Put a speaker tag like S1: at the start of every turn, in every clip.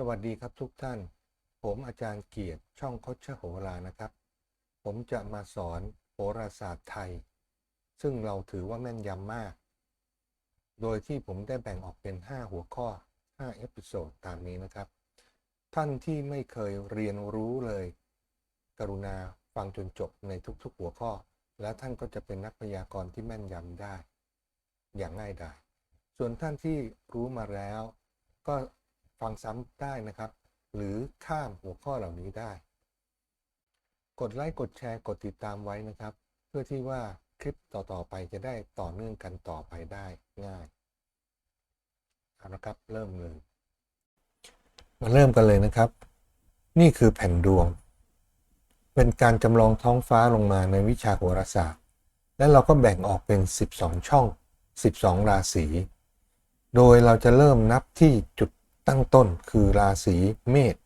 S1: สวัสดีครับทุกท่าน ผมอาจารย์เกียรติช่องคดชโหรานะครับ ผมจะมาสอนโหราศาสตร์ไทย ซึ่งเราถือว่าแม่นยำมาก โดยที่ผมได้แบ่งออกเป็น 5 หัวข้อ 5 เอพิโซดตามนี้นะครับ ท่านที่ไม่เคยเรียนรู้เลย กรุณาฟังจนจบในทุกๆหัวข้อ แล้วท่านก็จะเป็นนักพยากรณ์ที่แม่นยำได้ อย่างง่ายดายส่วนท่านที่รู้มาแล้วก็ ฟังซ้ำได้นะครับ หรือข้ามหัวข้อเหล่านี้ได้ กดไลค์กดแชร์กดติดตามไว้นะครับ เพื่อที่ว่าคลิปต่อๆไปจะได้ต่อเนื่องกันต่อไปได้ง่ายเอาละครับเริ่มเลย มาเริ่มกันเลยนะครับ นี่คือแผ่นดวง เป็นการจำลองท้องฟ้าลงมาในวิชาโหราศาสตร์ และเราก็แบ่งออกเป็น 12 ช่อง 12 ราศี โดยเราจะเริ่มนับที่จุด ตั้งต้นคือราศีเมษ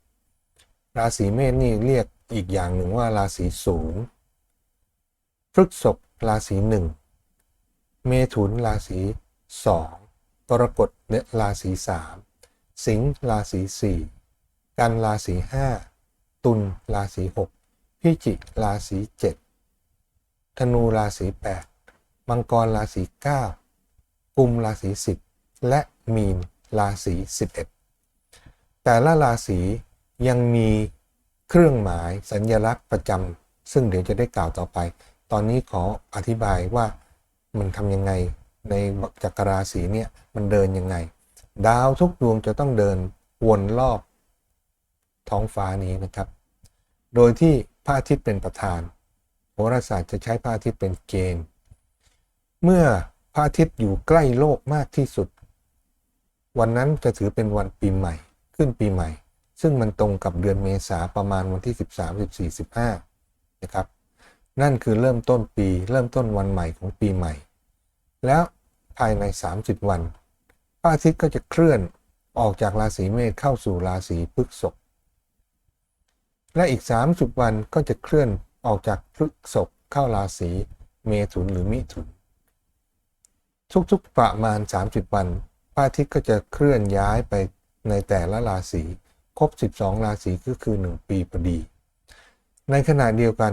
S1: ราศีเมษนี่เรียกอีกอย่างหนึ่งว่าราศีศูนย์พฤษภราศีหนึ่ง เมถุนราศีสองกรกฎเนี่ยราศีสามสิงห์ราศีสี่กันราศีห้าตุลราศีหกพิจิกราศีเจ็ดธนูราศีแปดมังกรราศีเก้ากุมราศีสิบและมีนราศีสิบเอ็ด แต่ละราศียังมีเครื่องหมายสัญญลักษณ์ประจำซึ่งเดี๋ยวจะได้กล่าวต่อไป ตอนนี้ขออธิบายว่ามันทำยังไงในจักรราศีเนี่ยมันเดินยังไง ดาวทุกดวงจะต้องเดินวนรอบท้องฟ้านี้นะครับ โดยที่พระอาทิตย์เป็นประธานโหราศาสตร์จะใช้พระอาทิตย์เป็นเกณฑ์ เมื่อพระอาทิตย์อยู่ใกล้โลกมากที่สุด วันนั้นจะถือเป็นวันปีใหม่ ขึ้นปีใหม่ ซึ่งมันตรงกับเดือนเมษาประมาณวันที่ 13 14 15นะครับนั่นคือเริ่มต้นปีเริ่มต้นวันใหม่ของปีใหม่ แล้วภายใน 30 วันพระอาทิตย์ก็จะเคลื่อนออกจากราศีเมษเข้าสู่ราศีพฤษภและอีก 30 วันก็จะเคลื่อนออกจากพฤษภเข้าราศีเมถุนหรือมิถุน ทุกๆประมาณ 30 วันพระอาทิตย์ก็จะเคลื่อนย้ายไป ในแต่ละราศีครบ 12 ราศีก็คือ 1 ปีพอดี ในขณะเดียวกัน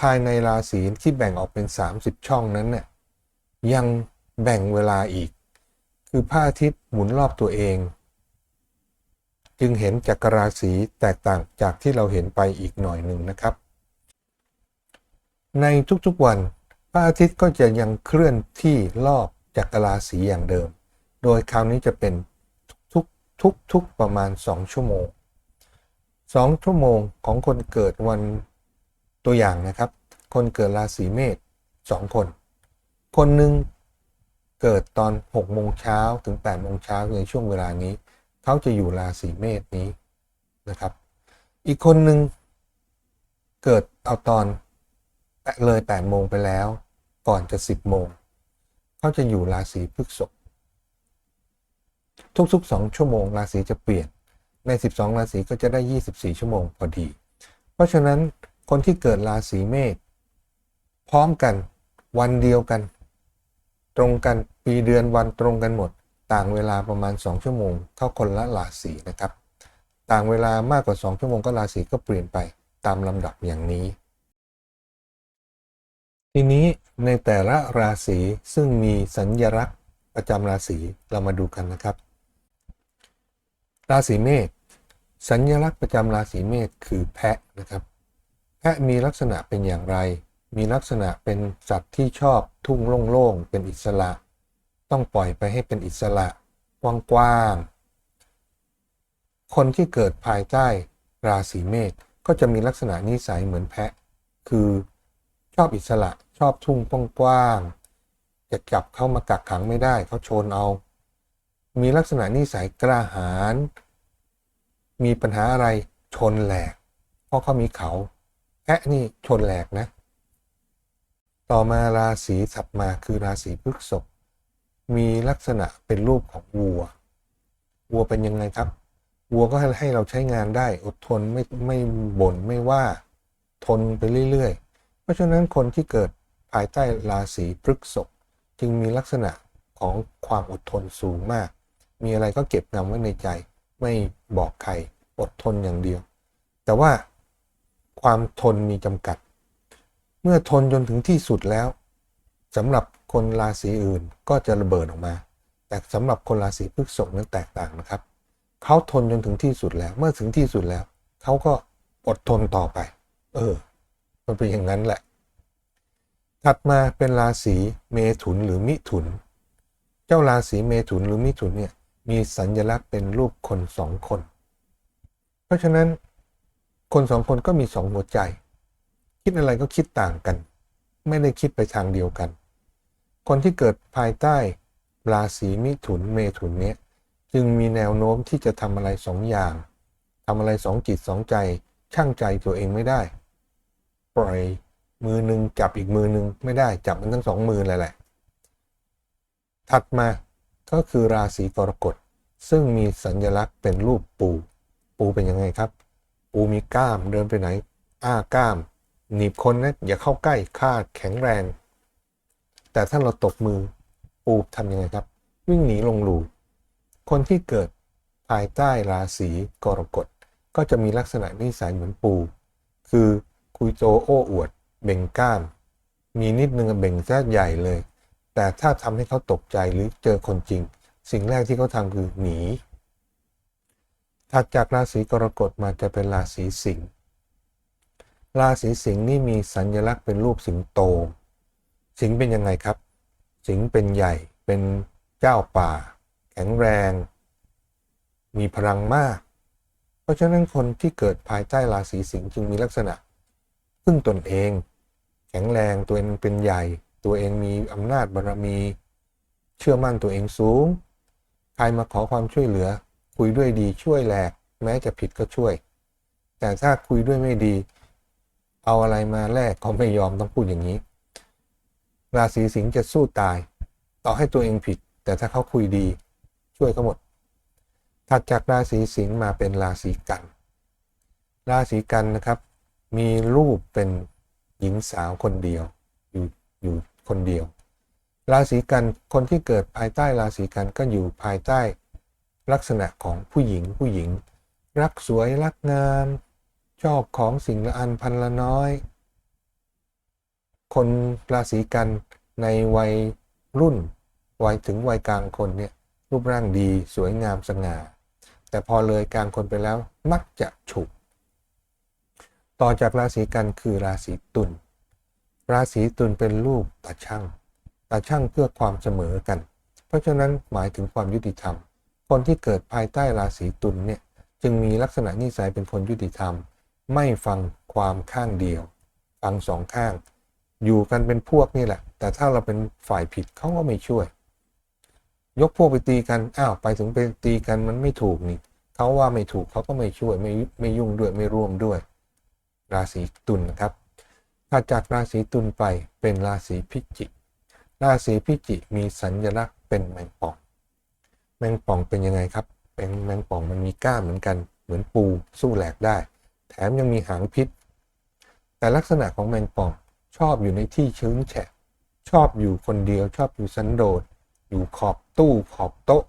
S1: ภายในราศีที่แบ่งออกเป็น 30 ช่องนั้นเนี่ยยังแบ่งเวลาอีก คือพระอาทิตย์หมุนรอบตัวเอง จึงเห็นจักรราศีแตกต่างจากที่เราเห็นไปอีกหน่อยหนึ่งนะครับ ในทุกๆวันพระอาทิตย์ก็จะยังเคลื่อนที่รอบจักรราศีอย่างเดิม โดยคราวนี้จะเป็น ทุกทุกทุกประมาณ 2 ชั่วโมง 2 ชั่วโมงของคนเกิดวันตัวอย่างนะครับ คนเกิดราศีเมษ2คน คนหนึ่งเกิดตอน6โมงเช้าถึง8โมงเช้าในช่วงเวลานี้ เขาจะอยู่ราศีเมษนี้นะครับ อีกคนหนึ่งเกิดเอาตอนเลย8โมงไปแล้ว ก่อนจะ 10โมงเขาจะอยู่ราศีพฤษภ ทุกๆ 2 ชั่วโมงราศีจะเปลี่ยน ใน 12 ราศีก็จะได้ 24 ชั่วโมงพอดี เพราะฉะนั้นคนที่เกิดราศีเมษพร้อมกันวันเดียวกัน ตรงกันปีเดือนวันตรงกันหมด ต่างเวลาประมาณ 2 ชั่วโมง เท่าคนละราศีนะครับ ต่างเวลามากกว่า 2 ชั่วโมงก็ราศีก็เปลี่ยนไปตามลำดับอย่างนี้ ทีนี้ในแต่ละราศีซึ่งมีสัญญลักษณ์ประจำราศีเรามาดูกันนะครับ ราศีเมษสัญลักษณ์ประจำราศีเมษคือแพะนะครับ แพะมีลักษณะเป็นอย่างไร มีลักษณะเป็นสัตว์ที่ชอบทุ่งโล่งๆเป็นอิสระ ต้องปล่อยไปให้เป็นอิสระกว้างๆคนที่เกิดภายใต้ราศีเมษก็จะมีลักษณะนิสัยเหมือนแพะ คือชอบอิสระชอบทุ่งกว้างๆจะจับเข้ามากักขังไม่ได้เขาชนเอา มีลักษณะนิสัยกล้าหาญมีปัญหาอะไรชนแหลก เพราะเขามีเขาแพะนี่ชนแหลกนะ ต่อมาราศีถัดมาคือราศีพฤษภมีลักษณะเป็นรูปของวัว วัวเป็นยังไงครับ วัวก็ให้เราใช้งานได้อดทนไม่ไม่บ่นไม่ว่าทนไปเรื่อยๆ เพราะฉะนั้นคนที่เกิดภายใต้ราศีพฤษภจึงมีลักษณะของความอดทนสูงมาก มีอะไรก็เก็บงำไว้ในใจ ไม่บอกใครอดทนอย่างเดียว แต่ว่าความทนมีจำกัด เมื่อทนจนถึงที่สุดแล้วสำหรับคนราศีอื่นก็จะระเบิดออกมา แต่สำหรับคนราศีพฤษภนั้นแตกต่างนะครับเขาทนจนถึงที่สุดแล้ว เมื่อถึงที่สุดแล้วเขาก็อดทนต่อไป เออ มันเป็นอย่างนั้นแหละ ถัดมาเป็นราศีเมถุนหรือมิถุน เจ้าราศีเมถุนหรือมิถุนเนี่ย มีสัญลักษณ์เป็นรูปคนสองคน เพราะฉะนั้นคนสองคนก็มีสองหัวใจ คิดอะไรก็คิดต่างกัน ไม่ได้คิดไปทางเดียวกัน คนที่เกิดภายใต้ราศีมิถุนเมถุนเนี้ยจึงมีแนวโน้มที่จะทำอะไรสองอย่างทำอะไรสองจิตสองใจช่างใจตัวเองไม่ได้ ปล่อยมือหนึ่งจับอีกมือหนึ่งไม่ได้จับมันทั้งสองมือเลยแหละ ถัดมา ก็คือราศีกรกฎซึ่งมีสัญลักษณ์เป็นรูปปู ปูเป็นยังไงครับ ปูมีกล้ามเดินไปไหน อ้ากล้าม หนีบคนนะอย่าเข้าใกล้ค่าแข็งแรง แต่ถ้าเราตกมือปูทำยังไงครับ วิ่งหนีลงหลูคนที่เกิดภายใต้ราศีกรกฎก็จะมีลักษณะนิสัยเหมือนปู คือคุยโจโอ้อวด เบ่งกล้าม มีนิดนึงเบ่งแท้ใหญ่เลย แต่ถ้าทำให้เขาตกใจหรือเจอคนจริง สิ่งแรกที่เขาทำคือหนีถัดจากราศีกรกฎมาจะเป็นราศีสิงห์ราศีสิงห์นี่มีสัญลักษณ์เป็นรูปสิงโต สิงห์เป็นยังไงครับ สิงห์เป็นใหญ่เป็นเจ้าป่า แข็งแรง มีพลังมาก เพราะฉะนั้นคนที่เกิดภายใต้ราศีสิงห์จึงมีลักษณะพึ่งตนเอง แข็งแรงตัวเองเป็นใหญ่ ตัวเองมีอำนาจบารมี เชื่อมั่นตัวเองสูง ใครมาขอความช่วยเหลือ คุยด้วยดีช่วยแหลก แม้จะผิดก็ช่วย แต่ถ้าคุยด้วยไม่ดี เอาอะไรมาแลกก็ไม่ยอมต้องพูดอย่างนี้ ราศีสิงห์จะสู้ตาย ต่อให้ตัวเองผิด แต่ถ้าเขาคุยดี ช่วยเขาหมด ถัดจากราศีสิงห์มาเป็นราศีกัน ราศีกันนะครับ มีรูปเป็นหญิงสาวคนเดียวอยู่อยู่ คนเดียว ราศีกันคนที่เกิดภายใต้ราศีกันก็อยู่ภายใต้ ลักษณะของผู้หญิงผู้หญิง รักสวยรักงาม ชอบของสิ่งละอันพันละน้อย คนราศีกันในวัยรุ่น วัยถึงวัยกลางคนเนี่ยรูปร่างดีสวยงามสง่า แต่พอเลยกลางคนไปแล้วมักจะฉุก ต่อจากราศีกันคือราศีตุล ราศีตุลเป็นรูปตาช่างตาช่างเพื่อความเสมอกัน เพราะฉะนั้นหมายถึงความยุติธรรม คนที่เกิดภายใต้ราศีตุลเนี่ยจึงมีลักษณะนิสัยเป็นคนยุติธรรม ไม่ฟังความข้างเดียว ฟังสองข้าง อยู่กันเป็นพวกนี่แหละ แต่ถ้าเราเป็นฝ่ายผิดเขาก็ไม่ช่วย ยกพวกไปตีกันอ้าวไปถึงไปตีกันมันไม่ถูกนี่เขาว่าไม่ถูกเขาก็ไม่ช่วยไม่ไม่ยุ่งด้วยไม่ร่วมด้วย ราศีตุลนะครับ ถ้าจากราศีตุลไปเป็นราศีพิจิก ราศีพิจิกมีสัญลักษณ์เป็นแมงป่อง แมงป่องเป็นยังไงครับเป็นแมงป่องมันมีก้ามเหมือนกัน เหมือนปูสู้แหลกได้ แถมยังมีหางพิษ แต่ลักษณะของแมงป่องชอบอยู่ในที่ชื้นแฉะ ชอบอยู่คนเดียว ชอบอยู่สันโดษ อยู่ขอบตู้ขอบโต๊ะ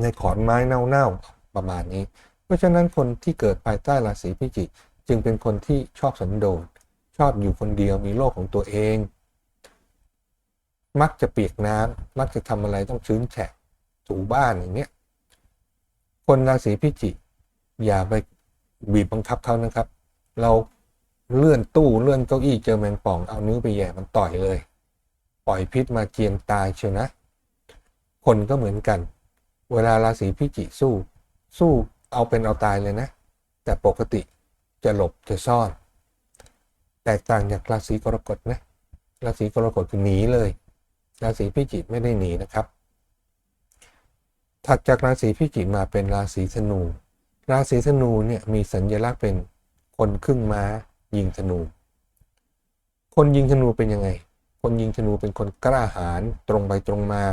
S1: ในขอนไม้เน่าๆประมาณนี้ เพราะฉะนั้นคนที่เกิดภายใต้ราศีพิจิก จึงเป็นคนที่ชอบสันโดษชอบอยู่คนเดียวมีโลกของตัวเอง มักจะเปียกน้ำมักจะทำอะไรต้องชื้นแฉะถูบ้านอย่างเนี้ยคนราศีพิจิกอย่าไปบีบบังคับเขานะครับ เราเลื่อนตู้เลื่อนเก้าอี้เจอแมงป่องเอานิ้วไปแย่มันต่อยเลย ปล่อยพิษมาเจียนตายเชียวนะ คนก็เหมือนกัน เวลาราศีพิจิกสู้ สู้เอาเป็นเอาตายเลยนะ แต่ปกติ จะหลบจะซ่อน แตกต่างจากราศีกรกฎนะราศีกรกฎคือหนีเลยราศีพิจิกไม่ได้หนีนะครับ ถัดจากราศีพิจิกมาเป็นราศีธนู ราศีธนูเนี่ยมีสัญลักษณ์เป็นคนครึ่งม้ายิงธนู คนยิงธนูเป็นยังไง คนยิงธนูเป็นคนกล้าหาญตรงไปตรงมา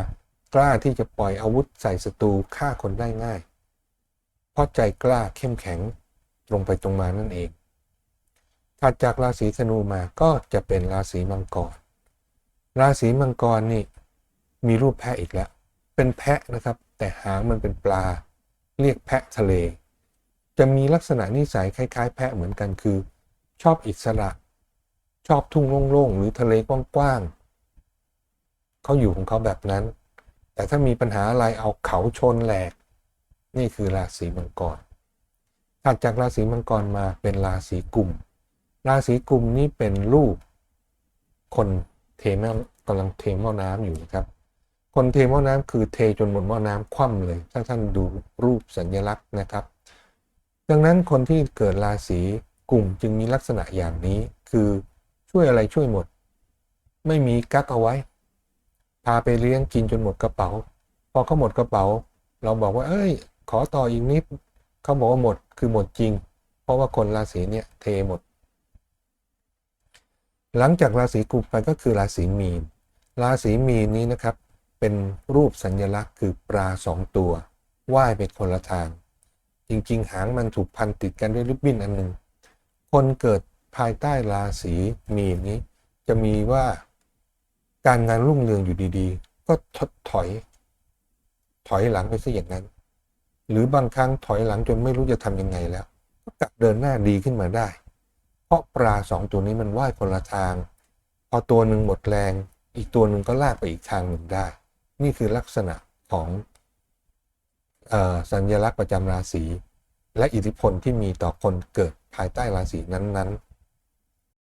S1: กล้าที่จะปล่อยอาวุธใส่ศัตรูฆ่าคนได้ง่าย เพราะใจกล้าเข้มแข็ง ตรงไปตรงมานั่นเอง ถัดจากราศีธนูมาก็จะเป็นราศีมังกร ราศีมังกรนี่มีรูปแพะอีกแล้ว เป็นแพะนะครับ แต่หางมันเป็นปลา เรียกแพะทะเล จะมีลักษณะนิสัยคล้ายๆ แพะเหมือนกันคือ ชอบอิสระ ชอบทุ่งโล่งๆ หรือทะเลกว้างๆเขาอยู่ของเขาแบบนั้น แต่ถ้ามีปัญหาอะไรเอาเขาชนแหลก นี่คือราศีมังกร ถัดจากราศีมังกรมาเป็นราศีกุม ราศีกุมนี้เป็นลูก คนเทแม่กำลังเทหม้อน้ำอยู่นะครับ คนเทหม้อน้ำคือเทจนหมดหม้อน้ำคว่ำเลย ถ้าท่านดูรูปสัญลักษณ์นะครับ ดังนั้นคนที่เกิดราศีกุมจึงมีลักษณะอย่างนี้คือช่วยอะไรช่วยหมด ไม่มีกักเอาไว้ พาไปเลี้ยงกินจนหมดกระเป๋า พอเขาหมดกระเป๋า เราบอกว่า เอ้ย ขอต่ออีกนิดเขาบอกว่าหมด คือหมดจริง เพราะว่าคนราศีเนี่ยเทหมด หลังจากราศีกุมไปก็คือราศีมีน ราศีมีนนี้นะครับ เป็นรูปสัญลักษณ์คือปลาสองตัวว่ายไปคนละทาง จริง ๆ หางมันถูกพันติดกันด้วยริบบิ้นอันหนึ่งคนเกิดภายใต้ราศีมีนนี้ จะมีว่าการงานรุ่งเรืองอยู่ดีๆ ก็ถดถอย ถอยหลังไปซะอย่างนั้น หรือบางครั้งถอยหลังจนไม่รู้จะทำยังไงแล้ว ก็กลับเดินหน้าดีขึ้นมาได้ เพราะปลาสองตัวนี้มันว่ายคนละทาง พอตัวหนึ่งหมดแรง อีกตัวหนึ่งก็ลากไปอีกทางหนึ่งได้ นี่คือลักษณะของอสัญลักษณ์ประจำราศีและอิทธิพลที่มีต่อคนเกิดภายใต้ราศีนั้น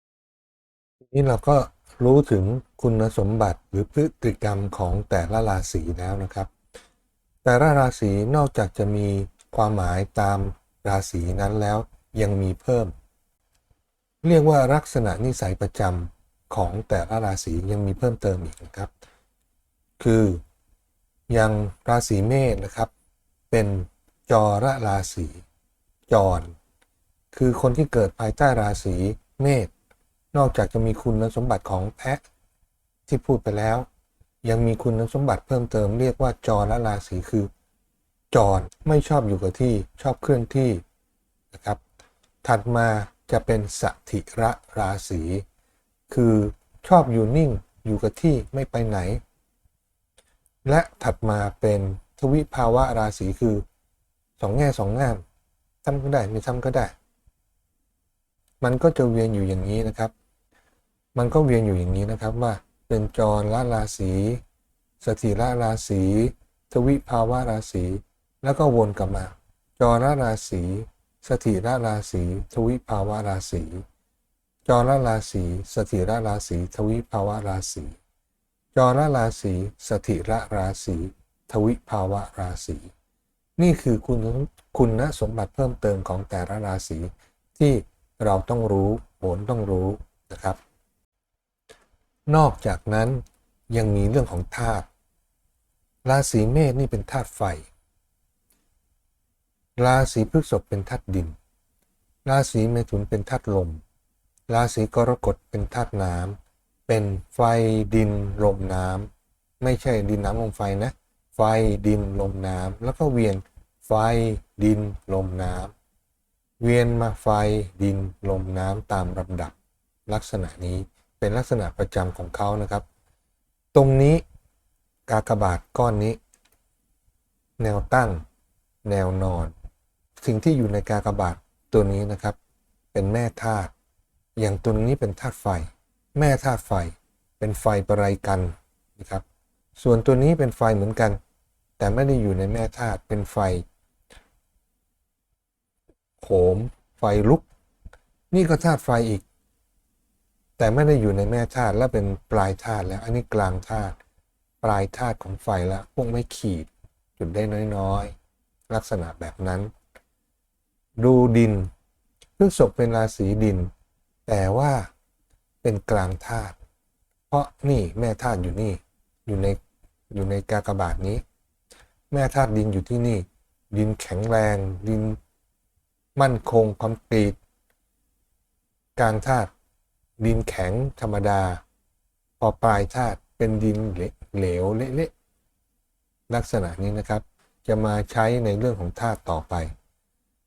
S1: ๆทีนี้เราก็รู้ถึงคุณสมบัติหรือพฤติกรรมของแต่ละราศีแล้วนะครับ แต่ละราศีนอกจากจะมีความหมายตามราศีนั้นแล้วยังมีเพิ่ม เรียกว่าลักษณะนิสัยประจำของแต่ละราศียังมีเพิ่มเติมอีกนะครับ คืออย่างราศีเมษนะครับ เป็นจอระราศีจร คือคนที่เกิดภายใต้ราศีเมษนอกจากจะมีคุณสมบัติของแพะที่พูดไปแล้ว ยังมีคุณสมบัติเพิ่มเติมเรียกว่าจรและราศีคือ จรไม่ชอบอยู่กับที่ชอบเคลื่อนที่นะครับ ถัดมาจะเป็นสถิระราศีคือชอบอยู่นิ่งอยู่กับที่ไม่ไปไหน และถัดมาเป็นทวิภาวะราศีคือสองแง่สองงามทำก็ได้ไม่ทำก็ได้ มันก็จะเวียนอยู่อย่างนี้นะครับ มันก็เวียนอยู่อย่างนี้นะครับว่า เป็นจรละราศีสถิระราศีทวิภาวะราศีแล้วก็วนกลับมา จรละราศีสถิระราศีทวิภาวะราศีจรละราศีสถิระราศีทวิภาวะราศีจรละราศีสถิระราศีทวิภาวะราศีนี่คือคุณคุณนะสมบัติเพิ่มเติมของแต่ละราศีที่เราต้องรู้โหนต้องรู้นะครับ นอกจากนั้นยังมีเรื่องของธาตุราศีเมษนี่เป็นธาตุไฟ ราศีพฤษภเป็นธาตุดิน ราศีเมถุนเป็นธาตุลม ราศีกรกฎเป็นธาตุน้ำเป็นไฟดินลมน้ำไม่ใช่ดินน้ำลมไฟนะ ไฟดินลมน้ำแล้วก็เวียนไฟดินลมน้ำเวียนมาไฟดินลมน้ำตามลำดับลักษณะนี้ เป็นลักษณะประจำของเขานะครับ ตรงนี้กากบาทก้อนนี้ แนวตั้ง แนวนอน สิ่งที่อยู่ในกากบาทตัวนี้นะครับ เป็นแม่ธาตุอย่างตัวนี้เป็นธาตุไฟ แม่ธาตุไฟ เป็นไฟประไรกันนะครับ ส่วนตัวนี้เป็นไฟเหมือนกัน แต่ไม่ได้อยู่ในแม่ธาตุเป็นไฟโหมไฟลุก นี่ก็ธาตุไฟอีก แต่ไม่ได้อยู่ในแม่ธาตุและเป็นปลายธาตุแล้ว อันนี้กลางธาตุปลายธาตุของไฟแล้วพวกไม่ขีด จุดได้น้อยๆ ลักษณะแบบนั้น ดูดินพฤษภเป็นราศีดิน แต่ว่าเป็นกลางธาตุเพราะนี่แม่ธาตุอยู่นี่อยู่ในอยู่ในกากบาทนี้ แม่ธาตุดินอยู่ที่นี่ ดินแข็งแรง ดิน มั่นคงคอมกรีตกลางธาตุ ดินแข็งธรรมดา พอปลายธาตุเป็นดินเหลวเละๆลักษณะนี้นะครับ จะมาใช้ในเรื่องของธาตุต่อไป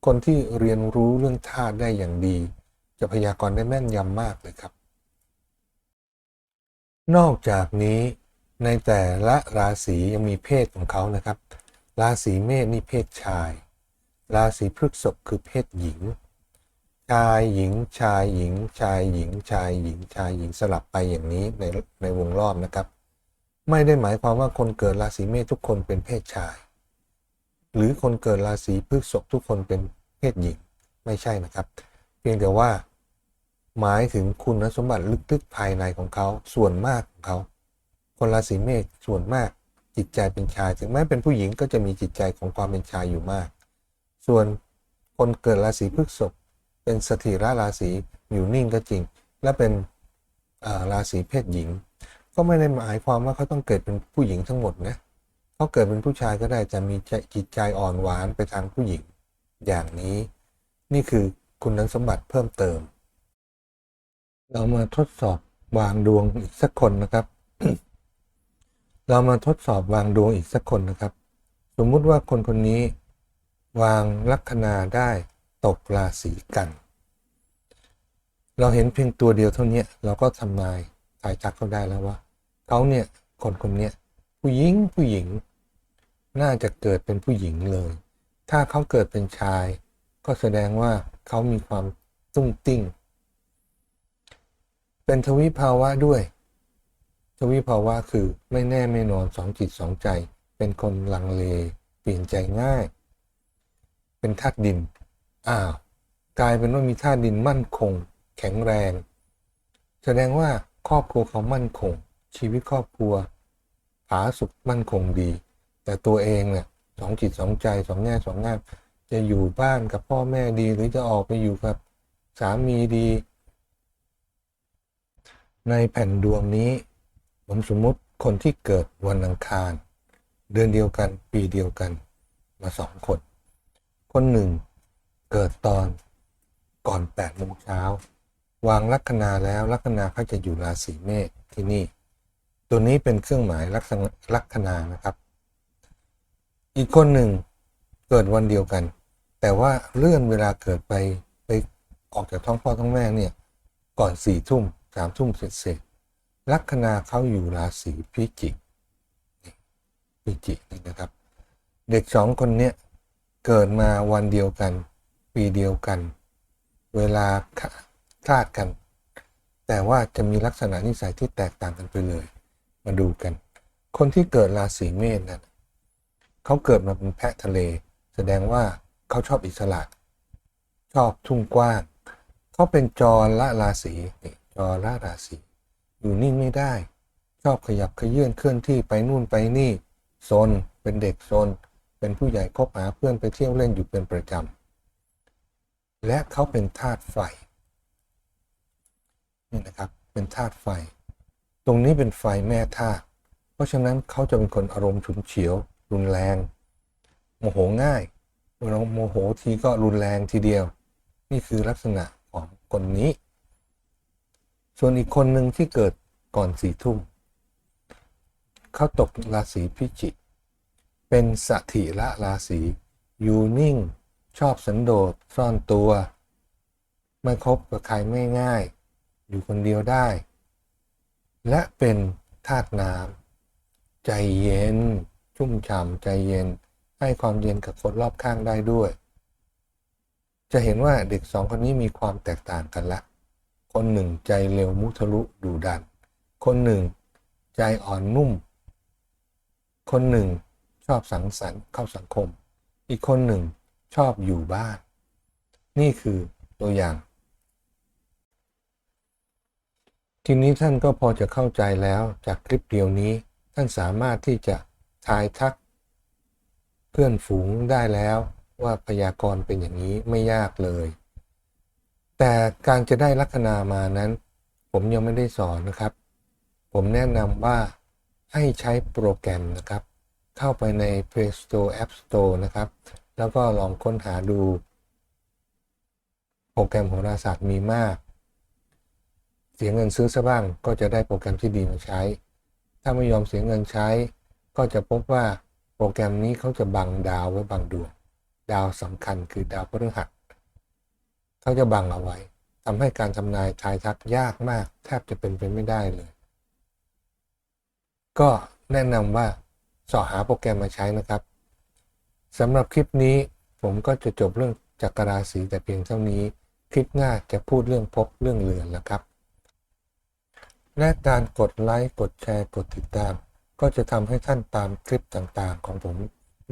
S1: คนที่เรียนรู้เรื่องธาตุได้อย่างดี จะพยากรณ์ได้แม่นยำมากเลยครับ นอกจากนี้ในแต่ละราศียังมีเพศของเขานะครับ ราศีเมษนี่เพศชาย ราศีพฤษภคือเพศหญิง ชายหญิงชายหญิงชายหญิงชายหญิงชายหญิงสลับไปอย่างนี้ในในวงรอบนะครับ ไม่ได้หมายความว่าคนเกิดราศีเมษทุกคนเป็นเพศชาย หรือคนเกิดราศีพฤษภทุกคนเป็นเพศหญิงไม่ใช่นะครับ เพียงแต่ว่า หมายถึงคุณสมบัติลึกๆภายในของเขาส่วนมากของเขา คนราศีเมษส่วนมากจิตใจเป็นชาย ถึงแม้เป็นผู้หญิงก็จะมีจิตใจของความเป็นชายอยู่มาก ส่วนคนเกิดราศีพฤษภ เป็นสถิระราศีอยู่นิ่งก็จริง และเป็นาราศีเพศหญิง ก็ไม่ได้หมายความว่าเขาต้องเกิดเป็นผู้หญิงทั้งหมดนะเขาเกิดเป็นผู้ชายก็ได้จะมีจจิตใจอ่อนหวานไปทางผู้หญิง อย่างนี้นี่คือคุณสมบัติเพิ่มเติม เรามาทดสอบวางดวงอีกสักคนนะครับ เรามาทดสอบวางดวงอีกสักคนนะครับ สมมุติว่าคนคนนี้วางลัคนาได้ ตกราศีกัน เราเห็นเพียงตัวเดียวเท่านี้เราก็ทำนายทายทักเขาได้แล้วว่าเขาเนี่ยคนคนเนี้ยผู้หญิงผู้หญิง น่าจะเกิดเป็นผู้หญิงเลย ถ้าเขาเกิดเป็นชาย ก็แสดงว่าเขามีความตุ้งติ้ง เป็นทวิภาวะด้วย ทวิภาวะคือไม่แน่ไม่นอนสองจิตสองใจ เป็นคนลังเล เปลี่ยนใจง่าย เป็นธาตุดิน อ้าวกลายเป็นว่ามีธาตุดินมั่นคง แข็งแรง แสดงว่าครอบครัวเขามั่นคง ชีวิตครอบครัวผาสุขมั่นคงดี แต่ตัวเองเนี่ยสองจิตสองใจสองแง่สองงามจะอยู่บ้านกับพ่อแม่ดี หรือจะออกไปอยู่กับสามีดี ในแผ่นดวงนี้ ผมสมมติคนที่เกิดวันอังคาร เดือนเดียวกันปีเดียวกันมาสองคน คนหนึ่ง เกิดตอนก่อน8ปดโมงเช้าวางลัคนาแล้วลัคนาเขาจะอยู่ราศีเมษที่นี่ ตัวนี้เป็นเครื่องหมายลักษณะลัคนานะครับ อีกคนหนึ่งเกิดวันเดียวกัน แต่ว่าเลื่อนเวลาเกิดไปไปออกจากท้องพ่อท้องแม่เนี่ยก่อนสี่ทุ่มสามทุ่มเสร็จเสร็จลัคนาเขาอยู่ราศีพิจิกพิจิกนะครับ เด็กสองคนเนี้ยเกิดมาวันเดียวกัน ปีเดียวกัน เวลาคลาดกัน แต่ว่าจะมีลักษณะนิสัยที่แตกต่างกันไปเลย มาดูกัน คนที่เกิดราศีเมษนั้นเขาเกิดมาเป็นแพะทะเล แสดงว่าเขาชอบอิสระ ชอบทุ่งกว้างเขาเป็นจรละราศีจรละราศีอยู่นิ่งไม่ได้ ชอบขยับขยื่นเคลื่อนที่ไปนู่นไปนี่โซนเป็นเด็กโซนเป็นผู้ใหญ่คบหาเพื่อนไปเที่ยวเล่นอยู่เป็นประจำ และเขาเป็นธาตุไฟนี่นะครับเป็นธาตุไฟ ตรงนี้เป็นไฟแม่ธาตุเพราะฉะนั้นเขาจะเป็นคนอารมณ์ฉุนเฉียว รุนแรง โมโหง่ายเวลาโมโหทีก็รุนแรงทีเดียว นี่คือลักษณะของคนนี้ ส่วนอีกคนหนึ่งที่เกิดก่อนสี่ทุ่มเขาตกราศีพิจิกเป็นสถิละราศีอยู่นิ่ง ชอบสันโดษซ่อนตัว ไม่คบกับใครไม่ง่าย อยู่คนเดียวได้ และเป็นธาตุน้ำใจเย็น ชุ่มฉ่ำใจเย็น ให้ความเย็นกับคนรอบข้างได้ด้วย จะเห็นว่าเด็กสองคนนี้มีความแตกต่างกันละ คนหนึ่งใจเร็วมุทะลุดุดัน คนหนึ่ง ใจอ่อนนุ่ม คนหนึ่งชอบสังสรรค์เข้าสังคม อีกคนหนึ่ง ชอบอยู่บ้าน นี่คือตัวอย่าง ทีนี้ท่านก็พอจะเข้าใจแล้วจากคลิปเดียวนี้ ท่านสามารถที่จะทายทัก เพื่อนฝูงได้แล้วว่าพยากรณ์เป็นอย่างนี้ไม่ยากเลย แต่การจะได้ลัคนามานั้น ผมยังไม่ได้สอนนะครับ ผมแนะนำว่าให้ใช้โปรแกรมนะครับ เข้าไปใน Play Store App Store นะครับ แล้วก็ลองค้นหาดู โปรแกรมโหราศาสตร์มีมาก เสียเงินซื้อซะบ้างก็จะได้โปรแกรมที่ดีมาใช้ ถ้าไม่ยอมเสียเงินใช้ ก็จะพบว่าโปรแกรมนี้เขาจะบังดาวไว้บางดวง ดาวสำคัญคือดาวพฤหัสเขาจะบังเอาไว้ทำให้การทำนายทายทักยากมาก แทบจะเป็นไปไม่ได้เลย ก็แนะนำว่าสอหาโปรแกรมมาใช้นะครับ สำหรับคลิปนี้ผมก็จะจบเรื่องจักรราศีแต่เพียงเท่านี้ คลิปหน้าจะพูดเรื่องพบเรื่องเรือนแล้วครับ และการกดไลค์กดแชร์กดติดตาม ก็จะทำให้ท่านตามคลิปต่างๆ ของผม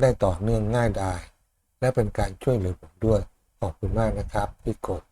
S1: ได้ต่อเนื่องง่ายดาย และเป็นการช่วยเหลือผมด้วยขอบคุณมากนะครับที่กด